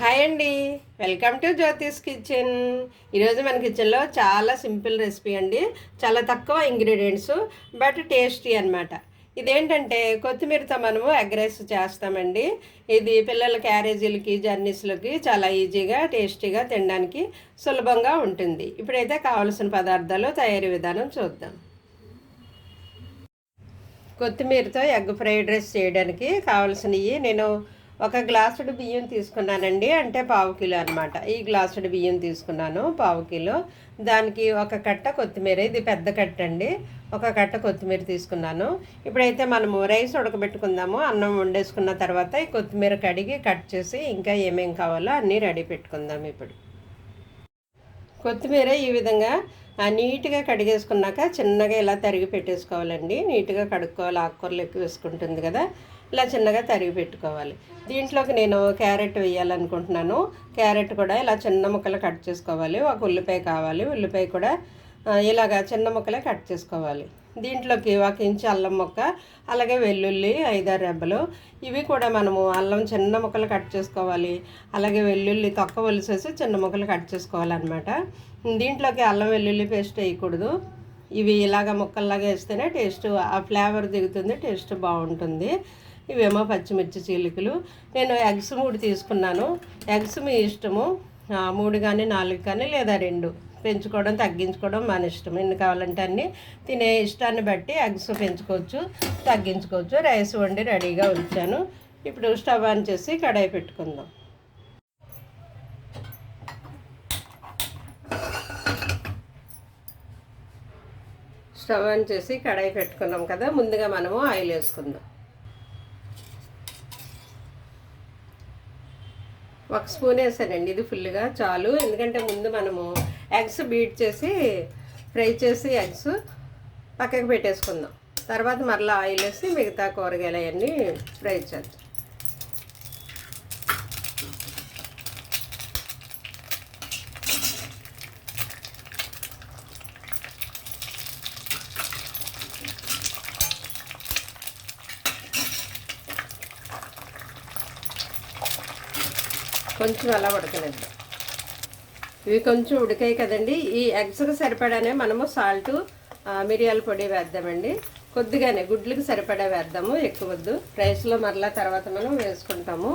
Hi అండి. Welcome to Jyothish kitchen. ఈరోజు మన కిచెన్లో చాలా సింపుల్ రెసిపీ అండి. చాలా తక్కువ ఇంగ్రీడియంట్స్ బట్ టేస్టీ అనమాట ఇదేంటంటే కొత్తిమీరతో మనము ఎగ్ రైస్ చేస్తామండి. ఇది పిల్లల క్యారేజీలకి జర్నీస్లకి చాలా ఈజీగా టేస్టీగా తినడానికి సులభంగా ఉంటుంది. ఇప్పుడైతే కావలసిన పదార్థాలు తయారీ విధానం చూద్దాం. కొత్తిమీరతో ఎగ్ ఫ్రైడ్ రైస్ చేయడానికి కావలసినవి నేను ఒక గ్లాసుడు బియ్యం తీసుకున్నానండి అంటే పావు కిలో అనమాట ఈ గ్లాసుడు బియ్యం తీసుకున్నాను పావు కిలో. దానికి ఒక కట్ట కొత్తిమీర ఇది పెద్ద కట్ట అండి ఒక కట్ట కొత్తిమీర తీసుకున్నాను. ఇప్పుడైతే మనము రైస్ ఉడకబెట్టుకుందాము అన్నం వండేసుకున్న తర్వాత ఈ కొత్తిమీర కడిగి కట్ చేసి ఇంకా ఏమేం కావాలో అన్నీ రెడీ పెట్టుకుందాం ఇప్పుడు. కొత్తిమీర ఈ విధంగా నీట్గా కడిగేసుకున్నాక చిన్నగా ఇలా తరిగి పెట్టేసుకోవాలండి. నీట్గా కడుక్కోవాలి ఆకుకూరలు ఎక్కువ వేసుకుంటుంది కదా. ఇలా చిన్నగా తరిగి పెట్టుకోవాలి. దీంట్లోకి నేను క్యారెట్ వేయాలనుకుంటున్నాను. క్యారెట్ కూడా ఇలా చిన్న ముక్కలు కట్ చేసుకోవాలి. ఒక ఉల్లిపాయ కావాలి. ఉల్లిపాయ కూడా ఇలాగా చిన్న ముక్కలే కట్ చేసుకోవాలి. దీంట్లోకి ఒక ఇంచు అల్లం ముక్క అలాగే వెల్లుల్లి ఐదారు రెబ్బలు ఇవి కూడా మనము అల్లం చిన్న ముక్కలు కట్ చేసుకోవాలి. అలాగే వెల్లుల్లి తొక్క ఒలిసేసి చిన్న ముక్కలు కట్ చేసుకోవాలన్నమాట. దీంట్లోకి అల్లం వెల్లుల్లి పేస్ట్ వేయకూడదు. ఇవి ఇలాగ ముక్కల్లాగా వేస్తేనే టేస్ట్ ఆ ఫ్లేవర్ దిగుతుంది టేస్ట్ బాగుంటుంది. ఇవేమో పచ్చిమిర్చి చీలికలు. నేను ఎగ్స్ మూడు తీసుకున్నాను. ఎగ్స్ మీ ఇష్టము. మూడు కానీ నాలుగు కానీ లేదా రెండు. పెంచుకోవడం తగ్గించుకోవడం మన ఇష్టం. ఎన్ని కావాలంటే అన్నీ తినే ఇష్టాన్ని బట్టి ఎగ్స్ పెంచుకోవచ్చు తగ్గించుకోవచ్చు. రైస్ వండి రెడీగా ఉంచాను. ఇప్పుడు స్టవ్ ఆన్ చేసి కడాయి పెట్టుకుందాం. స్టవ్ ఆన్ చేసి కడాయి పెట్టుకున్నాం కదా ముందుగా మనము ఆయిల్ వేసుకుందాం. ఒక స్పూన్ వేసానండి ఇది ఫుల్గా చాలు. ఎందుకంటే ముందు మనము ఎగ్స్ బీట్ చేసి ఫ్రై చేసి ఎగ్స్ పక్కకు పెట్టేసుకుందాం. తర్వాత మరలా ఆయిల్ వేసి మిగతా కూరగాయలు అవన్నీ ఫ్రై చేద్దాం. కొంచెం అలా ఉడకనిద్దాం ఇవి కొంచెం ఉడికాయి కదండి. ఈ ఎగ్స్కి సరిపడానే మనము సాల్ట్ మిరియాల పొడి వేద్దామండి. కొద్దిగానే గుడ్లకి సరిపడా వేద్దాము ఎక్కువ వద్దు రైస్లో మరలా తర్వాత మనం వేసుకుంటాము.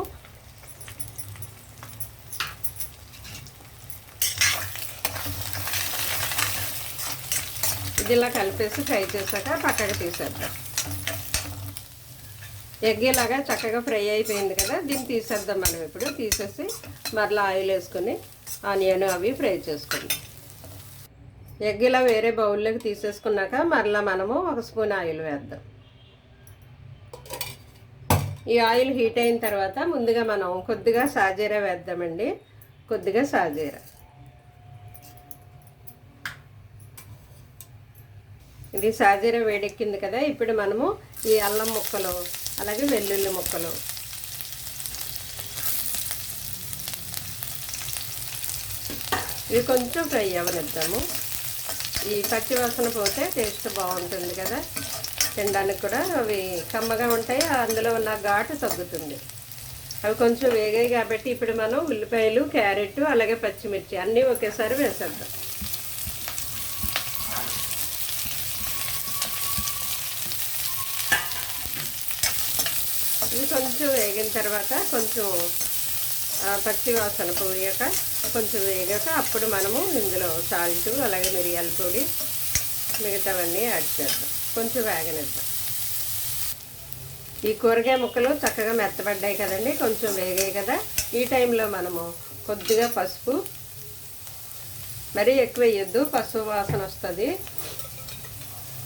ఇది ఇలా కలిపేసి ఫ్రై చేశాక పక్కకు తీసేద్దాం. ఎగ్ చక్కగా ఫ్రై అయిపోయింది కదా దీన్ని తీసేద్దాం మనం ఇప్పుడు. తీసేసి మరలా ఆయిల్ వేసుకొని ఆనియన్ అవి ఫ్రై చేసుకోండి ఎగ్ ఇలా వేరే బౌల్లోకి తీసేసుకున్నాక మరలా మనము ఒక స్పూన్ ఆయిల్ వేద్దాం. ఈ ఆయిల్ హీట్ అయిన తర్వాత ముందుగా మనం కొద్దిగా సాజీరా వేద్దామండి. కొద్దిగా సాజీరా. ఇది సాజీరా వేడెక్కింది కదా ఇప్పుడు మనము ఈ అల్లం ముక్కలు అలాగే వెల్లుల్లి ముక్కలు. ఇవి కొంచెం ఫ్రై అవ్వనిద్దాము. ఈ పచ్చి వాసన పోతే టేస్ట్ బాగుంటుంది కదా. తినడానికి కూడా అవి కమ్మగా ఉంటాయి అందులో ఉన్న ఘాటు తగ్గుతుంది. అవి కొంచెం వేగాయి కాబట్టి ఇప్పుడు మనం ఉల్లిపాయలు క్యారెట్ అలాగే పచ్చిమిర్చి అన్నీ ఒకేసారి వేసేద్దాం ఇవి కొంచెం వేగిన తర్వాత కొంచెం పచ్చి వాసన పోయాక కొంచెం వేగాక అప్పుడు మనము ఇందులో సాల్ట్ అలాగే మిరియాల పొడి మిగతావన్నీ యాడ్ చేద్దాం. కొంచెం వేగనిద్దాం. ఈ కూరగాయ ముక్కలు చక్కగా మెత్తబడ్డాయి కదండి కొంచెం వేగాయి కదా. ఈ టైంలో మనము కొద్దిగా పసుపు మరీ ఎక్కువ వేయొద్దు పసుపు వాసన వస్తుంది.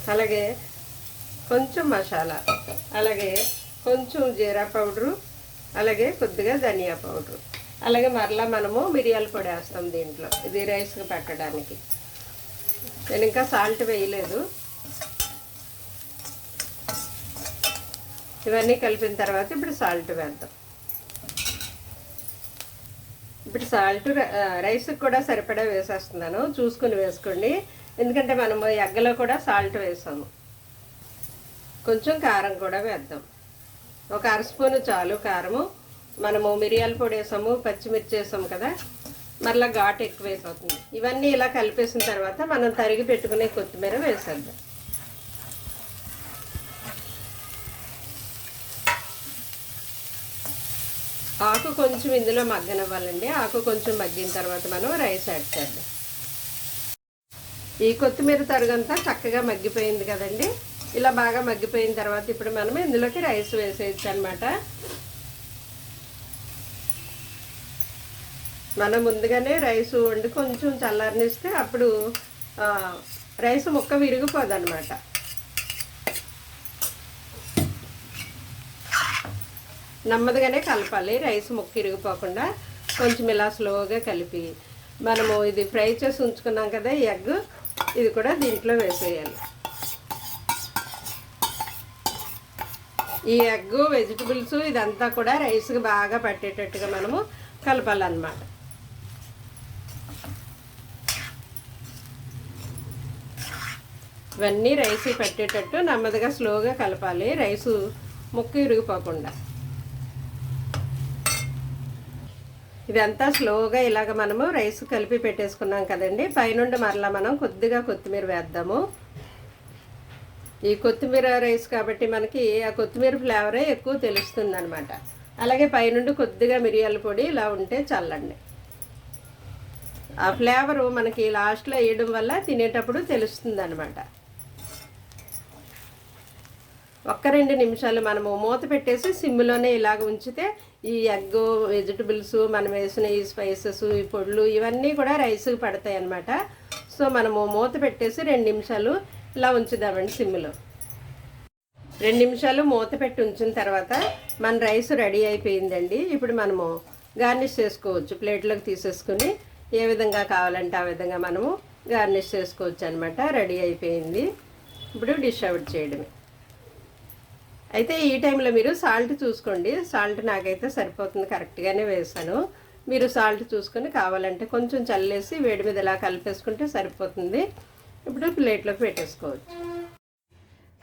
అలాగే కొంచెం మసాలా అలాగే కొంచెం జీరా పౌడరు అలాగే కొద్దిగా ధనియా పౌడరు. అలాగే మరలా మనము మిరియాల పొడి వేస్తాం దీంట్లో ఇది రైస్కి పెట్టడానికి. నేను ఇంకా సాల్ట్ వేయలేదు. ఇవన్నీ కలిపిన తర్వాత ఇప్పుడు సాల్ట్ వేద్దాం. ఇప్పుడు సాల్ట్ రైస్కి కూడా సరిపడా వేసేస్తున్నాను. చూసుకుని వేసుకోండి. ఎందుకంటే మనము ఎగ్గలో కూడా సాల్ట్ వేసాము. కొంచెం కారం కూడా వేద్దాం. ఒక అర స్పూను చాలు కారము. మనము మిరియాల పొడి వేసాము పచ్చిమిర్చి వేసాము కదా. మరలా ఘాటు ఎక్కువైపోతుంది. ఇవన్నీ ఇలా కలిపేసిన తర్వాత మనం తరిగి పెట్టుకునే కొత్తిమీర వేసేద్దాం. ఆకు కొంచెం ఇందులో మగ్గనివ్వాలండి. ఆకు కొంచెం మగ్గిన తర్వాత మనం రైస్ యాడ్ చేద్దాం. ఈ కొత్తిమీర తరుగంతా చక్కగా మగ్గిపోయింది కదండి. ఇలా బాగా మగ్గిపోయిన తర్వాత ఇప్పుడు మనం ఇందులోకి రైస్ వేసేయచ్చు అనమాట మనం ముందుగానే రైస్ వండి కొంచెం చల్లారనిస్తే అప్పుడు రైస్ ముక్క విరిగిపోదు అనమాట నెమ్మదిగానే కలపాలి. రైస్ ముక్క ఇరిగిపోకుండా కొంచెం ఇలా స్లోగా కలిపి మనము ఇది ఫ్రై చేసి ఉంచుకున్నాం కదా ఈ ఎగ్ ఇది కూడా దీంట్లో వేసేయాలి. ఈ ఎగ్ వెజిటబుల్స్ ఇదంతా కూడా రైస్కి బాగా పట్టేటట్టుగా మనము కలపాలన్నమాట. ఇవన్నీ రైస్ పెట్టేటట్టు నెమ్మదిగా స్లోగా కలపాలి. రైసు ముక్క ఇరిగిపోకుండా. ఇదంతా స్లోగా ఇలాగ మనము రైస్ కలిపి పెట్టేసుకున్నాం కదండి. పైనుండి మరలా మనం కొద్దిగా కొత్తిమీర వేద్దాము. ఈ కొత్తిమీర రైస్ కాబట్టి మనకి ఆ కొత్తిమీర ఫ్లేవరే ఎక్కువ తెలుస్తుంది అనమాట అలాగే పైనుండి కొద్దిగా మిరియాల పొడి ఇలా ఉంటే చల్లండి. ఆ ఫ్లేవరు మనకి లాస్ట్లో వేయడం వల్ల తినేటప్పుడు తెలుస్తుంది అనమాట ఒక్క రెండు నిమిషాలు మనము మూత పెట్టేసి సిమ్లోనే ఇలాగ ఉంచితే ఈ ఎగ్ వెజిటబుల్స్ మనం వేసిన ఈ స్పైసెస్ ఈ పొడులు ఇవన్నీ కూడా రైస్కి పడతాయి అన్నమాట సో మనము మూత పెట్టేసి రెండు నిమిషాలు ఇలా ఉంచుదామండి సిమ్లో రెండు నిమిషాలు మూత పెట్టి ఉంచిన తర్వాత మన రైస్ రెడీ అయిపోయిందండి. ఇప్పుడు మనము గార్నిష్ చేసుకోవచ్చు ప్లేట్లోకి తీసేసుకుని ఏ విధంగా కావాలంటే ఆ విధంగా మనము గార్నిష్ చేసుకోవచ్చు అనమాట రెడీ అయిపోయింది. ఇప్పుడు డిష్ అవుట్ చేయడమే. అయితే ఈ టైంలో మీరు సాల్ట్ చూసుకోండి. సాల్ట్ నాకైతే సరిపోతుంది కరెక్ట్గానే వేసాను. మీరు సాల్ట్ చూసుకొని కావాలంటే కొంచెం చల్లేసి వేడి మీద ఇలా కలిపేసుకుంటే సరిపోతుంది. ఇప్పుడు ప్లేట్లోకి పెట్టేసుకోవచ్చు.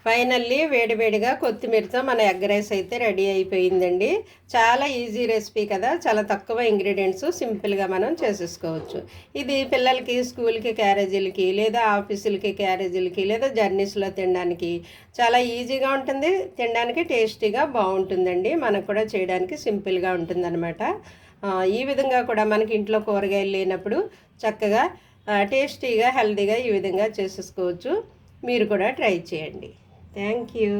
ఫైనల్లీ వేడివేడిగా కొత్తిమీరతో మన ఎగ్ రైస్ అయితే రెడీ అయిపోయిందండి. చాలా ఈజీ రెసిపీ కదా. చాలా తక్కువ ఇంగ్రీడియంట్స్ సింపుల్గా మనం చేసేసుకోవచ్చు. ఇది పిల్లలకి స్కూల్కి క్యారేజీలకి లేదా ఆఫీసులకి క్యారేజీలకి లేదా జర్నీస్లో తినడానికి చాలా ఈజీగా ఉంటుంది. తినడానికి టేస్టీగా బాగుంటుందండి. మనకు కూడా చేయడానికి సింపుల్గా ఉంటుందన్నమాట. ఈ విధంగా కూడా మనకి ఇంట్లో కూరగాయలు లేనప్పుడు చక్కగా టేస్టీగా హెల్దీగా ఈ విధంగా చేసేసుకోవచ్చు. మీరు కూడా ట్రై చేయండి. Thank you.